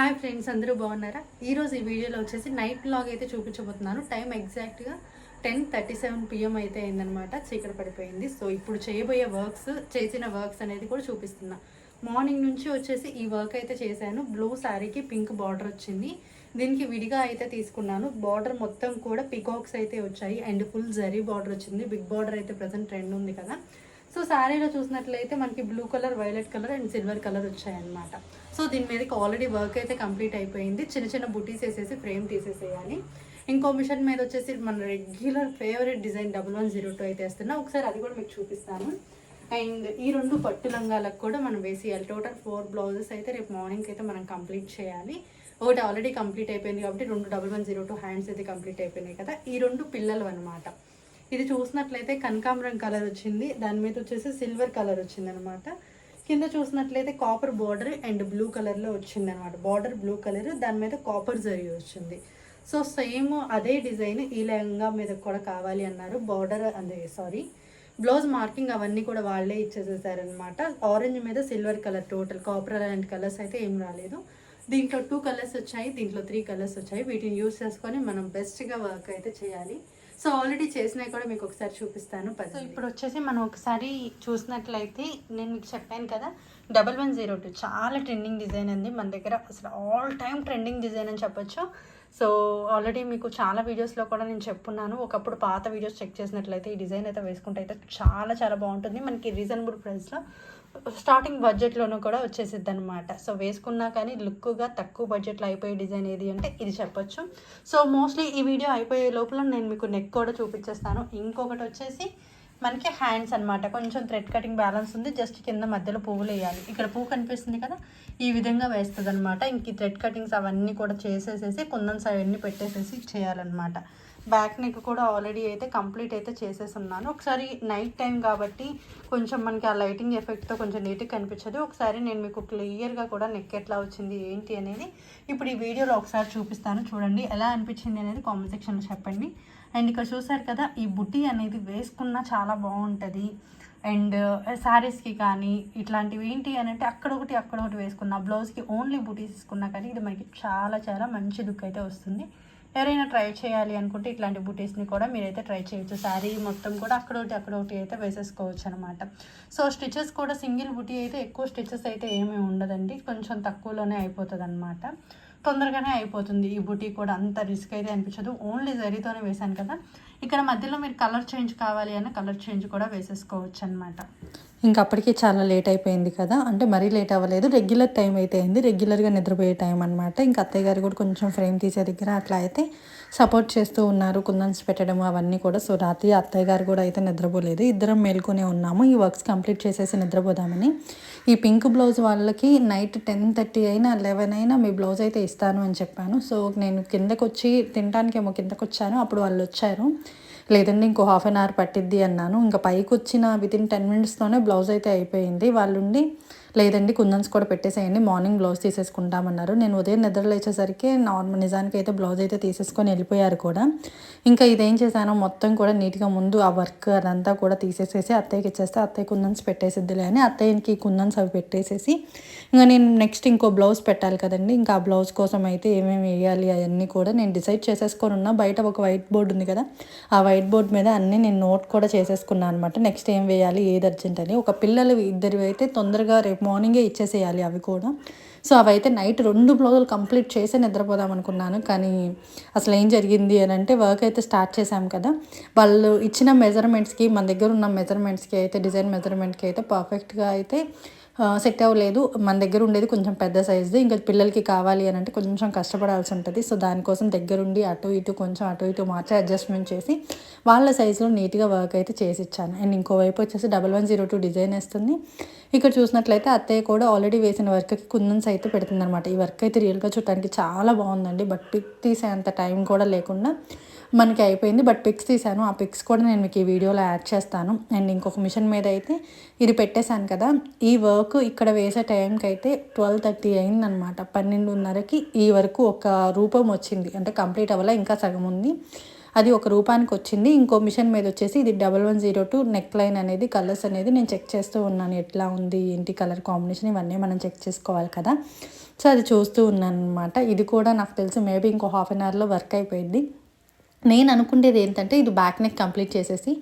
Hi friends అందరూ బాగున్నారా? ఈరోజు ఈ వీడియోలో వచ్చేసి నైట్ బ్లాగ్ అయితే చూపించబోతున్నాను. టైం ఎగ్జాక్ట్గా టెన్ థర్టీ సెవెన్ పిఎం అయితే అయిందనమాట చీకటి పడిపోయింది. సో ఇప్పుడు చేయబోయే వర్క్స్ చేసిన వర్క్స్ అనేది కూడా చూపిస్తున్నా. మార్నింగ్ నుంచి వచ్చేసి ఈ వర్క్ అయితే చేశాను. బ్లూ శారీకి పింక్ బార్డర్ వచ్చింది. దీనికి విడిగా అయితే తీసుకున్నాను. బార్డర్ మొత్తం కూడా పికాక్స్ అయితే వచ్చాయి. అండ్ ఫుల్ జరీ బార్డర్ వచ్చింది. బిగ్ బార్డర్ అయితే ప్రజెంట్ ట్రెండ్ ఉంది కదా. సో శారీలో చూసినట్లయితే మనకి blue colour violet colour and silver colour వచ్చాయన్నమాట. సో దీని మీదకి ఆల్రెడీ వర్క్ అయితే కంప్లీట్ అయిపోయింది. చిన్న చిన్న బుటీస్ వేసేసి ఫ్రేమ్ తీసేసేయాలి. ఇంకో మిషన్ మీద వచ్చేసి మన regular favourite design double one zero two అయితే వేస్తున్నా. ఒకసారి అది కూడా మీకు చూపిస్తాను. అండ్ ఈ రెండు పట్టు లంగాలకు కూడా మనం వేసేయాలి. టోటల్ ఫోర్ బ్లౌజెస్ అయితే రేపు మార్నింగ్ అయితే మనం కంప్లీట్ చేయాలి. ఒకటి ఆల్రెడీ కంప్లీట్ అయిపోయింది కాబట్టి రెండు double one zero two hands అయితే కంప్లీట్ అయిపోయినాయి కదా. ఈ రెండు పిల్లలు అనమాట ఇది చూసినట్లయితే కనకాంబరం కలర్ వచ్చింది. దాని మీద వచ్చేసి సిల్వర్ కలర్ వచ్చింది అనమాట కింద చూసినట్లయితే కాపర్ బార్డర్ అండ్ బ్లూ కలర్లో వచ్చింది అనమాట బార్డర్ బ్లూ కలర్ దాని మీద కాపర్ జరీ వచ్చింది. సో సేమ్ అదే డిజైన్ ఈ లెహంగా మీద కూడా కావాలి అన్నారు. బార్డర్ అదే సారీ బ్లౌజ్ మార్కింగ్ అవన్నీ కూడా వాళ్ళే ఇచ్చేసేసారనమాట. ఆరెంజ్ మీద సిల్వర్ కలర్ టోటల్ కాపర్ అలాంటి కలర్స్ అయితే ఏం రాలేదు. దీంట్లో టూ కలర్స్ వచ్చాయి దీంట్లో త్రీ కలర్స్ వచ్చాయి. వీటిని యూస్ చేసుకొని మనం బెస్ట్గా వర్క్ అయితే చేయాలి. సో ఆల్రెడీ చేసినవి కూడా మీకు ఒకసారి చూపిస్తాను సో ఇప్పుడు వచ్చేసి మనం ఒకసారి చూసినట్లయితే నేను మీకు చెప్పాను కదా డబల్ వన్ జీరో టూ. చాలా ట్రెండింగ్ డిజైన్ ఉంది మన దగ్గర. అసలు ఆల్ టైమ్ ట్రెండింగ్ డిజైన్ అని చెప్పొచ్చు. సో ఆల్రెడీ మీకు చాలా వీడియోస్లో కూడా నేను చెప్పున్నాను. ఒకప్పుడు పాత వీడియోస్ చెక్ చేసినట్లయితే ఈ డిజైన్ అయితే వేసుకుంటే అయితే చాలా చాలా బాగుంటుంది. మనకి రీజనబుల్ ప్రైస్లో స్టార్టింగ్ బడ్జెట్లోనూ కూడా వచ్చేసిద్ది అనమాట సో వేసుకున్నా కానీ లుక్గా తక్కువ బడ్జెట్లో అయిపోయే డిజైన్ ఏది అంటే ఇది చెప్పొచ్చు. సో మోస్ట్లీ ఈ వీడియో అయిపోయే లోపల నేను మీకు నెక్ కూడా చూపించేస్తాను ఇంకొకటి వచ్చేసి మనకి హ్యాండ్స్ అనమాట కొంచెం థ్రెడ్ కటింగ్ బ్యాలెన్స్ ఉంది. జస్ట్ కింద మధ్యలో పువ్వులు వేయాలి. ఇక్కడ పువ్వు కనిపిస్తుంది కదా? ఈ విధంగా వేస్తుంది అనమాట ఇంక థ్రెడ్ కటింగ్స్ అవన్నీ కూడా చేసేసేసి కుందన్స్ అవన్నీ పెట్టేసేసి చేయాలన్నమాట. బ్యాక్ నెక్ కూడా ఆల్రెడీ అయితే కంప్లీట్ అయితే చేసేసి ఉన్నాను ఒకసారి నైట్ టైం కాబట్టి కొంచెం మనకి ఆ లైటింగ్ ఎఫెక్ట్తో కొంచెం నీట్గా కనిపించదు. ఒకసారి నేను మీకు క్లియర్గా కూడా నెక్ ఎట్లా వచ్చింది ఏంటి అనేది ఇప్పుడు ఈ వీడియోలో ఒకసారి చూపిస్తాను. చూడండి ఎలా అనిపించింది అనేది కామెంట్ సెక్షన్లో చెప్పండి. అండ్ ఇక్కడ చూసారు కదా ఈ బుట్టి అనేది వేసుకున్నా చాలా బాగుంటుంది. అండ్ శారీస్కి కానీ ఇట్లాంటివి ఏంటి అని అంటే అక్కడ ఒకటి అక్కడ ఒకటి వేసుకున్న. బ్లౌజ్కి ఓన్లీ బుటీస్ తీసుకున్నా కానీ ఇది మనకి చాలా చాలా మంచి లుక్ అయితే వస్తుంది. ఎవరైనా ట్రై చేయాలి అనుకుంటే ఇట్లాంటి బుటీస్ని కూడా మీరైతే ట్రై చేయొచ్చు. శారీ మొత్తం కూడా అక్కడ ఒకటి అక్కడ ఒకటి అయితే వేసేసుకోవచ్చు అనమాట సో స్టిచెస్ కూడా సింగిల్ బుటీ అయితే ఎక్కువ స్టిచెస్ అయితే ఏమీ ఉండదండి. కొంచెం తక్కువలోనే అయిపోతుంది అనమాట తొందరగానే అయిపోతుంది. ఈ బుటీ కూడా అంత రిస్క్ అయితే అనిపించదు. ఓన్లీ జరీతోనే వేసాను కదా. ఇక్కడ మధ్యలో మీరు కలర్ చేంజ్ కావాలి అన్న కలర్ చేంజ్ కూడా వేసేసుకోవచ్చు అనమాట ఇంకా అప్పటికే చాలా లేట్ అయిపోయింది కదా. అంటే మరీ లేట్ అవ్వలేదు. రెగ్యులర్ టైం అయితే అయింది. రెగ్యులర్గా నిద్రపోయే టైం అనమాట ఇంకా అత్తయ్య గారు కూడా కొంచెం ఫ్రేమ్ తీసే దగ్గర అట్లా అయితే సపోర్ట్ చేస్తూ ఉన్నారు. కుందన్స్ పెట్టడం అవన్నీ కూడా. సో రాత్రి అత్తయ్య గారు కూడా అయితే నిద్రపోలేదు. ఇద్దరం మేల్కొనే ఉన్నాము. ఈ వర్క్స్ కంప్లీట్ చేసేసి నిద్రపోదామని. ఈ పింక్ బ్లౌజ్ వాళ్ళకి నైట్ టెన్ థర్టీ అయినా లెవెన్ అయినా మీ బ్లౌజ్ అయితే ఇస్తాను అని చెప్పాను. సో నేను కిందకు వచ్చి తినడానికేమో కిందకు వచ్చాను అప్పుడు వాళ్ళు వచ్చారు. లేదండి ఇంకో హాఫ్ అన్ అవర్ పట్టిద్ది అన్నాను. ఇంకా పైకి వచ్చిన వితిన్ టెన్ మినిట్స్తోనే బ్లౌజ్ అయితే అయిపోయింది. వాళ్ళుండి లేదండి కుందన్స్ కూడా పెట్టేసేయండి మార్నింగ్ బ్లౌజ్ తీసేసుకుంటామన్నారు. నేను ఉదయం నిద్ర లేచేసరికి నార్మల్ నిజానికి అయితే బ్లౌజ్ అయితే తీసేసుకొని వెళ్ళిపోయారు కూడా. ఇంకా ఇదేం చేశాను మొత్తం కూడా నీట్గా ముందు ఆ వర్క్ అదంతా కూడా తీసేసేసి అత్తయ్యకి ఇచ్చేస్తే అత్తయ్య కుందన్స్ పెట్టేసిద్దిలే అని అత్తయ్యకి కుందన్స్ అవి పెట్టేసేసి ఇంకా నేను నెక్స్ట్ ఇంకో బ్లౌజ్ పెట్టాలి కదండి. ఇంకా ఆ బ్లౌజ్ కోసం అయితే ఏమేమి వేయాలి అవన్నీ కూడా నేను డిసైడ్ చేసేసుకొని ఉన్నా. బయట ఒక వైట్ బోర్డు ఉంది కదా ఆ వైట్ బోర్డ్ మీద అన్నీ నేను నోట్ కూడా చేసేసుకున్నాను అనమాట నెక్స్ట్ ఏం వేయాలి? ఏది అర్జెంట్ అని. ఒక పిల్లలు ఇద్దరు అయితే తొందరగా రేపు మార్నింగే ఇచ్చేసేయాలి అవి కూడా. సో అవైతే నైట్ రెండు బ్లౌజులు కంప్లీట్ చేసి నిద్రపోదాం అనుకున్నాను. కానీ అసలు ఏం జరిగింది అని అంటే వర్క్ అయితే స్టార్ట్ చేశాం కదా. వాళ్ళు ఇచ్చిన మెజర్మెంట్స్కి మన దగ్గర ఉన్న మెజర్మెంట్స్కి అయితే డిజైన్ మెజర్మెంట్కి అయితే పర్ఫెక్ట్గా అయితే సెట్ అవ్వలేదు. మన దగ్గర ఉండేది కొంచెం పెద్ద సైజుది ఇంకా పిల్లలకి కావాలి అని అంటే కొంచెం కష్టపడాల్సి ఉంటుంది. సో దానికోసం దగ్గరుండి అటు ఇటు కొంచెం అటు ఇటు మార్చి అడ్జస్ట్మెంట్ చేసి వాళ్ళ సైజులో నీట్గా వర్క్ అయితే చేసి ఇచ్చాను అండ్ ఇంకోవైపు వచ్చేసి double one zero two design వేస్తుంది. ఇక్కడ చూసినట్లయితే అత్తయ్య కూడా ఆల్రెడీ వేసిన వర్క్కి కుందన్స్ అయితే పెడుతుంది అనమాట ఈ వర్క్ అయితే రియల్గా చూడటానికి చాలా బాగుందండి. బట్ పిక్ తీసే అంత టైం కూడా లేకుండా మనకి అయిపోయింది. బట్ పిక్స్ తీసాను ఆ పిక్స్ కూడా నేను మీకు ఈ వీడియోలో యాడ్ చేస్తాను. అండ్ ఇంకొక మిషన్ మీద అయితే ఇది పెట్టేశాను కదా. ఈ వర్క్ ఇక్కడ వేసే టైంకి అయితే ట్వెల్వ్ థర్టీ అయిందనమాట పన్నెండున్నరకి ఈ వరకు ఒక రూపం వచ్చింది. అంటే కంప్లీట్ అవ్వలే? ఇంకా సగం ఉంది. అది ఒక రూపానికి వచ్చింది. ఇంకో మిషన్ మీద వచ్చేసి ఇది double one zero two neck line అనేది కలర్స్ అనేది నేను చెక్ చేస్తూ ఉన్నాను. ఎట్లా ఉంది ఏంటి కలర్ కాంబినేషన్ ఇవన్నీ మనం చెక్ చేసుకోవాలి కదా. సో అది చూస్తూ ఉన్నాను అనమాట ఇది కూడా నాకు తెలిసి. మేబీ ఇంకో హాఫ్ అన్ అవర్లో వర్క్ అయిపోయింది నేను అనుకునేది ఏంటంటే ఇది బ్యాక్ నెక్ కంప్లీట్ చేసేసి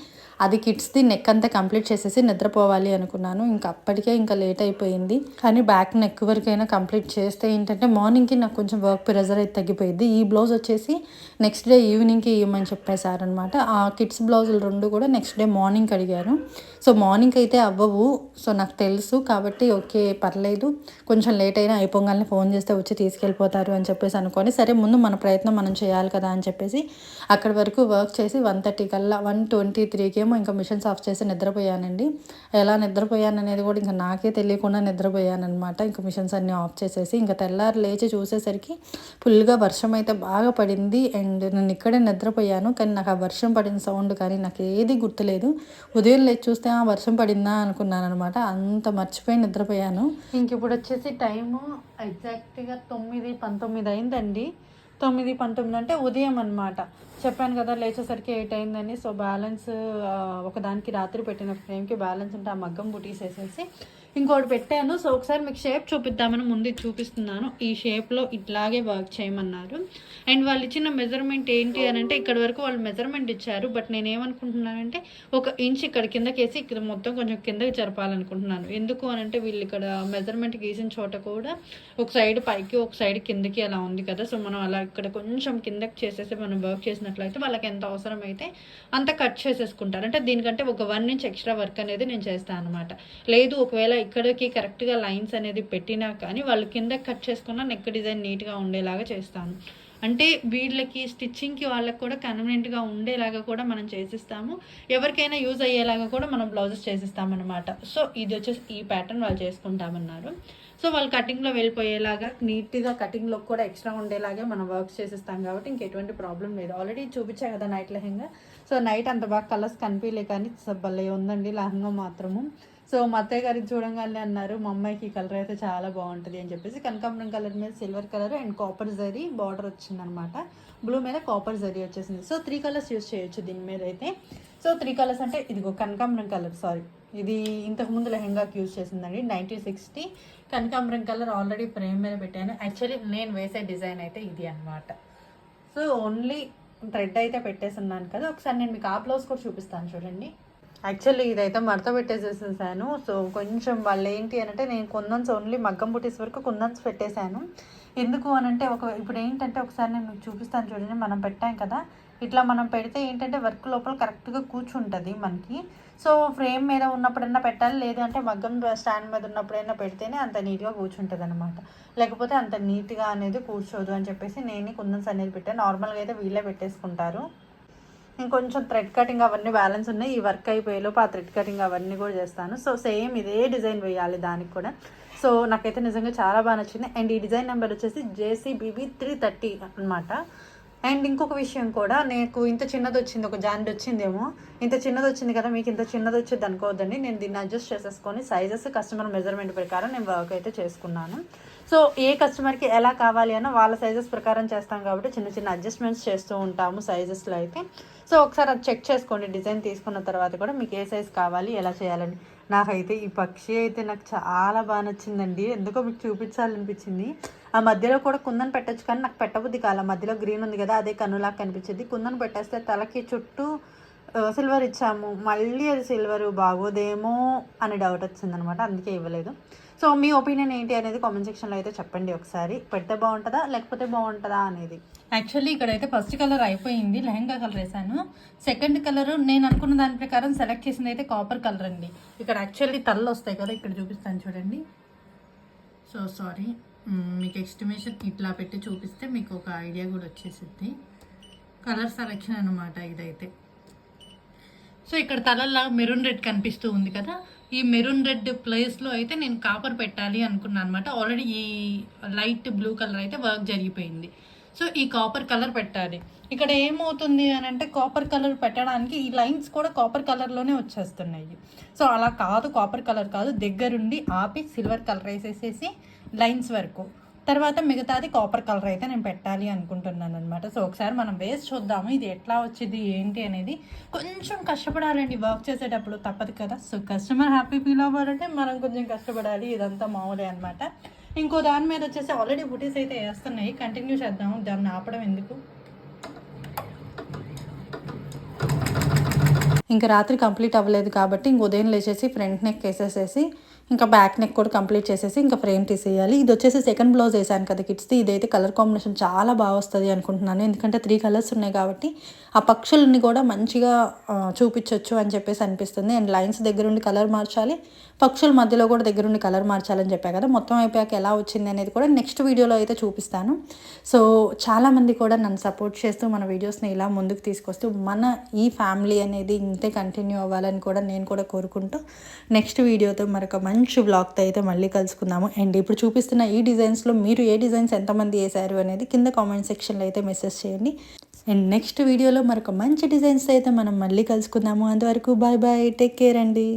అది కిడ్స్ది నెక్ అంతా కంప్లీట్ చేసేసి నిద్రపోవాలి అనుకున్నాను. ఇంకా అప్పటికే ఇంకా లేట్ అయిపోయింది. కానీ బ్యాక్ నెక్ వరకైనా కంప్లీట్ చేస్తే ఏంటంటే మార్నింగ్కి నాకు కొంచెం వర్క్ ప్రెజర్ అయితే తగ్గిపోయింది ఈ బ్లౌజ్ వచ్చేసి నెక్స్ట్ డే ఈవినింగ్కి ఇవ్వమని చెప్పేశారనమాట ఆ కిడ్స్ బ్లౌజులు రెండు కూడా నెక్స్ట్ డే మార్నింగ్ అడిగారు. సో మార్నింగ్ అయితే అవ్వవు. సో నాకు తెలుసు కాబట్టి ఓకే పర్లేదు. కొంచెం లేట్ అయినా అయిపోగానే ఫోన్ చేస్తే వచ్చి తీసుకెళ్ళిపోతారు అని చెప్పేసి అనుకొని సరే ముందు మన ప్రయత్నం మనం చేయాలి కదా అని చెప్పేసి అక్కడి వరకు వర్క్ చేసి వన్ థర్టీ కల్లా వన్ ట్వంటీ త్రీకేమో ఇంకా మిషన్స్ ఆఫ్ చేసి నిద్రపోయానండి. ఎలా నిద్రపోయాను అనేది కూడా ఇంకా నాకే తెలియకుండా నిద్రపోయానమాట ఇంకా మిషన్స్ అన్నీ ఆఫ్ చేసేసి ఇంకా తెల్లారి లేచి చూసేసరికి ఫుల్గా వర్షం అయితే బాగా పడింది. అండ్ నేను ఇక్కడే నిద్రపోయాను. కానీ నాకు ఆ వర్షం పడిన సౌండ్ కానీ నాకు ఏది గుర్తులేదు. ఉదయం లేచి చూస్తే ఆ వర్షం పడిందా? అనుకున్నాను అనమాట అంత మర్చిపోయి నిద్రపోయాను. ఇంక ఇప్పుడు వచ్చేసి టైము ఎగ్జాక్ట్గా తొమ్మిది పంతొమ్మిది అయిందండి. తొమ్మిది పంతొమ్మిది అంటే ఉదయం అనమాట చెప్పాను కదా లేచేసరికి ఎయిట్ అయిందని. సో బ్యాలెన్స్ ఒకదానికి రాత్రి పెట్టిన ఫ్రేమ్కి బ్యాలెన్స్ ఉంటే ఆ మగ్గం బుటీసేసేసి ఇంకోటి పెట్టాను. సో ఒకసారి మీకు షేప్ చూపిద్దామని ముందు చూపిస్తున్నాను. ఈ షేప్లో ఇట్లాగే వర్క్ చేయమన్నారు. అండ్ వాళ్ళు ఇచ్చిన మెజర్మెంట్ ఏంటి అని అంటే ఇక్కడ వరకు వాళ్ళు మెజర్మెంట్ ఇచ్చారు. బట్ నేను ఏమనుకుంటున్నానంటే ఒక ఇంచ్ ఇక్కడ కిందకేసి ఇక్కడ మొత్తం కొంచెం కిందకి జరపాలనుకుంటున్నాను. ఎందుకు అని అంటే వీళ్ళు ఇక్కడ మెజర్మెంట్ గీసిన చోట కూడా ఒక సైడ్ పైకి ఒక సైడ్ కిందకి అలా ఉంది కదా. సో మనం అలా ఇక్కడ కొంచెం కిందకి చేసేసి మనం వర్క్ చేసిన చేసినట్లయితే వాళ్ళకి ఎంత అవసరం అయితే అంత కట్ చేసేసుకుంటారు. అంటే దీనికంటే ఒక వన్ ఇంచ్ ఎక్స్ట్రా వర్క్ అనేది నేను చేస్తాను అనమాట లేదు ఒకవేళ ఇక్కడికి కరెక్ట్గా లైన్స్ అనేది పెట్టినా కానీ వాళ్ళు కింద కట్ చేసుకున్న నెక్ డిజైన్ నీట్గా ఉండేలాగా చేస్తాను. అంటే వీళ్ళకి స్టిచ్చింగ్కి వాళ్ళకి కూడా కన్వీనియంట్గా ఉండేలాగా కూడా మనం చేసిస్తాము. ఎవరికైనా యూజ్ అయ్యేలాగా కూడా మనం బ్లౌజెస్ చేసిస్తామన్నమాట. సో ఇది వచ్చేసి ఈ ప్యాటర్న్ వాళ్ళు చేసుకుంటామన్నారు. సో వాళ్ళు కటింగ్లో వెళ్ళిపోయేలాగా నీట్గా కటింగ్లో కూడా ఎక్స్ట్రా ఉండేలాగే మనం వర్క్ చేసేస్తాం కాబట్టి ఇంకెటువంటి ప్రాబ్లం లేదు. ఆల్రెడీ చూపించా కదా నైట్ లెహంగా. సో నైట్ అంత బాగా కలర్స్ కనిపించలే కానీ భలే ఉందండి లెహంగా మాత్రము. సో మా అత్తయ్య గారికి చూడంగానే అన్నారు మా అమ్మాయికి ఈ కలర్ అయితే చాలా బాగుంటుంది అని చెప్పేసి కనకాంబరం కలర్ మీద silver colour and copper zari border వచ్చిందనమాట. బ్లూ మీద కాపర్ జరీ వచ్చేసింది. సో త్రీ కలర్స్ యూస్ చేయొచ్చు దీని మీద అయితే. సో త్రీ కలర్స్ అంటే ఇదిగో కనకాంబరం కలర్ సారీ ఇది ఇంతకు ముందు యూజ్ చేసిందండి నైన్టీన్ సిక్స్టీ. కనకాంబరం కలర్ ఆల్రెడీ ఫ్రేమ్ మీద పెట్టాను. యాక్చువల్లీ నేను వేసే డిజైన్ అయితే ఇది అన్నమాట. సో ఓన్లీ థ్రెడ్ అయితే పెట్టేస్తున్నాను కదా. ఒకసారి నేను మీకు ఆ బ్లౌజ్ కూడా చూపిస్తాను చూడండి. యాక్చువల్లీ ఇదైతే మడత పెట్టేసేసేసాను. సో కొంచెం వాళ్ళు ఏంటి అని అంటే నేను కుందన్స్ ఓన్లీ మగ్గం బుటీస్ వరకు కుందన్స్ పెట్టేశాను. ఎందుకు అని అంటే ఒక ఇప్పుడు ఏంటంటే ఒకసారి నేను మీకు చూపిస్తాను చూడండి. మనం పెట్టాం కదా. ఇట్లా మనం పెడితే ఏంటంటే వర్క్ లోపల కరెక్ట్గా కూర్చుంటుంది మనకి. సో ఫ్రేమ్ మీద ఉన్నప్పుడైనా పెట్టాలి లేదంటే మగ్గం స్టాండ్ మీద ఉన్నప్పుడైనా పెడితేనే అంత నీట్గా కూర్చుంటుంది అనమాట లేకపోతే అంత నీట్గా అనేది కూర్చోదు అని చెప్పేసి నేను కుందన్స్ అనేది పెట్టాను నార్మల్గా అయితే వీళ్ళే పెట్టేసుకుంటారు. ఇంకొంచెం థ్రెడ్ కటింగ్ అవన్నీ బ్యాలెన్స్ ఉన్నాయి. ఈ వర్క్ అయిపోయేలోపు ఆ థ్రెడ్ కటింగ్ అవన్నీ కూడా చేస్తాను. సో సేమ్ ఇదే డిజైన్ వేయాలి దానికి కూడా. సో నాకైతే నిజంగా చాలా బాగా నచ్చింది. అండ్ ఈ డిజైన్ నెంబర్ వచ్చేసి జేసీబీబీ త్రీ థర్టీ అనమాట అండ్ ఇంకొక విషయం కూడా నాకు ఇంత చిన్నది వచ్చింది ఒక జాయింట్ వచ్చిందేమో. ఇంత చిన్నది వచ్చింది కదా మీకు ఇంత చిన్నది వచ్చింది అనుకోవద్దండి. నేను దీన్ని అడ్జస్ట్ చేసేసుకొని సైజెస్ కస్టమర్ మెజర్మెంట్ ప్రకారం నేను వర్క్ అయితే చేసుకున్నాను. సో ఏ కస్టమర్కి ఎలా కావాలి అన్న వాళ్ళ సైజెస్ ప్రకారం చేస్తాం కాబట్టి చిన్న చిన్న అడ్జస్ట్మెంట్స్ చేస్తూ ఉంటాము సైజెస్లో అయితే. సో ఒకసారి అది చెక్ చేసుకోండి డిజైన్ తీసుకున్న తర్వాత కూడా మీకు ఏ సైజ్ కావాలి ఎలా చేయాలని. నాకైతే ఈ పక్షి అయితే నాకు చాలా బాగా నచ్చిందండి. ఎందుకో మీకు చూపించాలనిపించింది. ఆ మధ్యలో కూడా కుందన్ పెట్టొచ్చు కానీ నాకు పెట్టబుద్ది కాల. మధ్యలో గ్రీన్ ఉంది కదా అదే కన్నులాగా కనిపించింది. కుందన్ పెట్టేస్తే తలకి చుట్టూ సిల్వర్ ఇచ్చాము. మళ్ళీ అది సిల్వర్ బాగోదేమో అని డౌట్ వచ్చిందనమాట. అందుకే ఇవ్వలేదు. సో మీ ఒపీనియన్ ఏంటి అనేది కామెంట్ సెక్షన్లో అయితే చెప్పండి ఒకసారి. పెడితే బాగుంటుందా లేకపోతే బాగుంటుందా అనేది. యాక్చువల్లీ ఇక్కడైతే ఫస్ట్ కలర్ అయిపోయింది లెహంగా కలర్ వేసాను సెకండ్ కలర్ నేను అనుకున్న దాని ప్రకారం సెలెక్ట్ చేసింది అయితే కాపర్ కలర్ అండి. ఇక్కడ యాక్చువల్లీ తల్లు వస్తాయి కదా ఇక్కడ చూపిస్తాను చూడండి. సో సారీ మీకు ఎస్టిమేషన్ ఇట్లా పెట్టి చూపిస్తే మీకు ఒక ఐడియా కూడా వచ్చేసిద్ది. కలర్ సెలెక్షన్ అనమాట ఇదైతే. సో ఇక్కడ తలల్లో మెరూన్ రెడ్ కనిపిస్తూ ఉంది కదా. ఈ మెరూన్ రెడ్ ప్లేస్లో అయితే నేను కాపర్ పెట్టాలి అనుకున్నాను అనమాట ఆల్రెడీ ఈ లైట్ బ్లూ కలర్ అయితే వర్క్ జరిగిపోయింది. సో ఈ కాపర్ కలర్ పెట్టాలి. ఇక్కడ ఏమవుతుంది అని అంటే కాపర్ కలర్ పెట్టడానికి ఈ లైన్స్ కూడా కాపర్ కలర్లోనే వచ్చేస్తున్నాయి. సో అలా కాదు కాపర్ కలర్ కాదు. దగ్గరుండి ఆపి సిల్వర్ కలర్ వేసేసేసి లైన్స్ వరకు. తర్వాత మిగతాది కాపర్ కలర్ అయితే నేను పెట్టాలి అనుకుంటున్నాను అనమాట సో ఒకసారి మనం వేసి చూద్దాము. ఇది ఎట్లా వచ్చింది ఏంటి అనేది. కొంచెం కష్టపడాలండి వర్క్ చేసేటప్పుడు. తప్పదు కదా. సో కస్టమర్ హ్యాపీ ఫీల్ అవ్వాలంటే మనం కొంచెం కష్టపడాలి. ఇదంతా మామూలే అనమాట ఇంకో దాని మీద వచ్చేసి ఆల్రెడీ బుటీస్ అయితే వేస్తున్నాయి. కంటిన్యూ చేద్దాం. దాన్ని ఆపడం ఎందుకు? ఇంకా రాత్రి కంప్లీట్ అవ్వలేదు కాబట్టి ఇంక ఉదయం లేచేసి ఫ్రంట్ నెక్ వేసేసేసి ఇంకా బ్యాక్ నెక్ కూడా కంప్లీట్ చేసేసి ఇంకా ఫ్రేమ్ తీసేయాలి. ఇది వచ్చేసి సెకండ్ బ్లౌజ్ వేసాను కదా కిడ్స్ది ఇదైతే కలర్ కాంబినేషన్ చాలా బాగా వస్తుంది అనుకుంటున్నాను. ఎందుకంటే త్రీ కలర్స్ ఉన్నాయి కాబట్టి ఆ పక్షుల్ని కూడా మంచిగా చూపించవచ్చు చూపించొచ్చు అని చెప్పేసి అనిపిస్తుంది. అండ్ లైన్స్ దగ్గరుండి కలర్ మార్చాలి. పక్షుల మధ్యలో కూడా దగ్గరుండి కలర్ మార్చాలని చెప్పా కదా. మొత్తం అయిపోయాక ఎలా వచ్చింది అనేది కూడా నెక్స్ట్ వీడియోలో అయితే చూపిస్తాను. సో చాలామంది కూడా నన్ను సపోర్ట్ చేస్తూ మన వీడియోస్ని ఇలా ముందుకు తీసుకొస్తూ మన ఈ ఫ్యామిలీ అనేది ఇంతే కంటిన్యూ అవ్వాలని కూడా నేను కూడా కోరుకుంటూ నెక్స్ట్ వీడియోతో మరొక మంచి బ్లాగ్తో అయితే మళ్ళీ కలుసుకుందాము. అండ్ ఇప్పుడు చూపిస్తున్న ఈ డిజైన్స్లో మీరు ఏ డిజైన్స్ ఎంతమంది వేశారు అనేది కింద కామెంట్ సెక్షన్లో అయితే మెసేజ్ చేయండి. అండ్ నెక్స్ట్ వీడియోలో మరొక మంచి డిజైన్స్ అయితే మనం మళ్ళీ కలుసుకుందాము. అంతవరకు బాయ్ బాయ్ టేక్ కేర్ అండి.